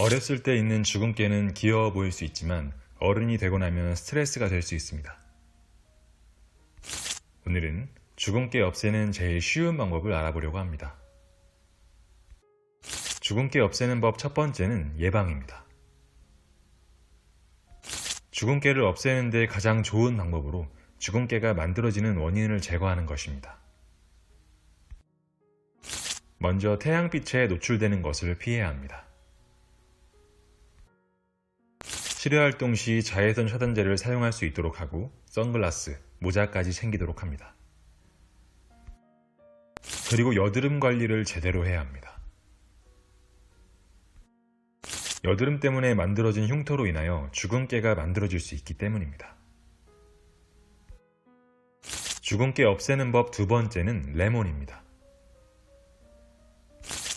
어렸을 때 있는 주근깨는 귀여워 보일 수 있지만 어른이 되고 나면 스트레스가 될 수 있습니다. 오늘은 주근깨 없애는 제일 쉬운 방법을 알아보려고 합니다. 주근깨 없애는 법 첫 번째는 예방입니다. 주근깨를 없애는데 가장 좋은 방법으로 주근깨가 만들어지는 원인을 제거하는 것입니다. 먼저 태양빛에 노출되는 것을 피해야 합니다. 실외 활동 시 자외선 차단제를 사용할 수 있도록 하고 선글라스, 모자까지 챙기도록 합니다. 그리고 여드름 관리를 제대로 해야 합니다. 여드름 때문에 만들어진 흉터로 인하여 주근깨가 만들어질 수 있기 때문입니다. 주근깨 없애는 법 두 번째는 레몬입니다.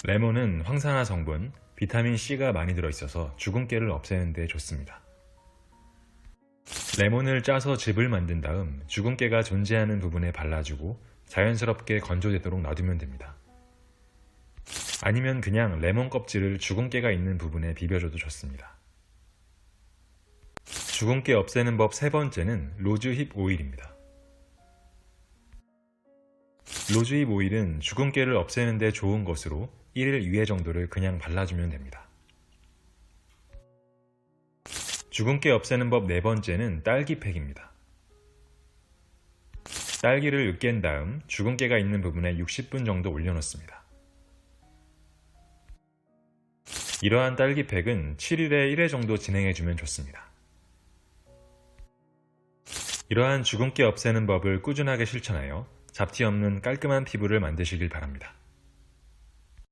레몬은 황산화 성분, 비타민 C가 많이 들어있어서 주근깨를 없애는 데 좋습니다. 레몬을 짜서 즙을 만든 다음 주근깨가 존재하는 부분에 발라주고 자연스럽게 건조되도록 놔두면 됩니다. 아니면 그냥 레몬 껍질을 주근깨가 있는 부분에 비벼줘도 좋습니다. 주근깨 없애는 법 세 번째는 로즈 힙 오일입니다. 로즈힙 오일은 주근깨를 없애는 데 좋은 것으로 1일 2회 정도를 그냥 발라주면 됩니다. 주근깨 없애는 법 네 번째는 딸기팩입니다. 딸기를 으깬 다음 주근깨가 있는 부분에 60분 정도 올려놓습니다. 이러한 딸기팩은 7일에 1회 정도 진행해주면 좋습니다. 이러한 주근깨 없애는 법을 꾸준하게 실천하여 잡티 없는 깔끔한 피부를 만드시길 바랍니다.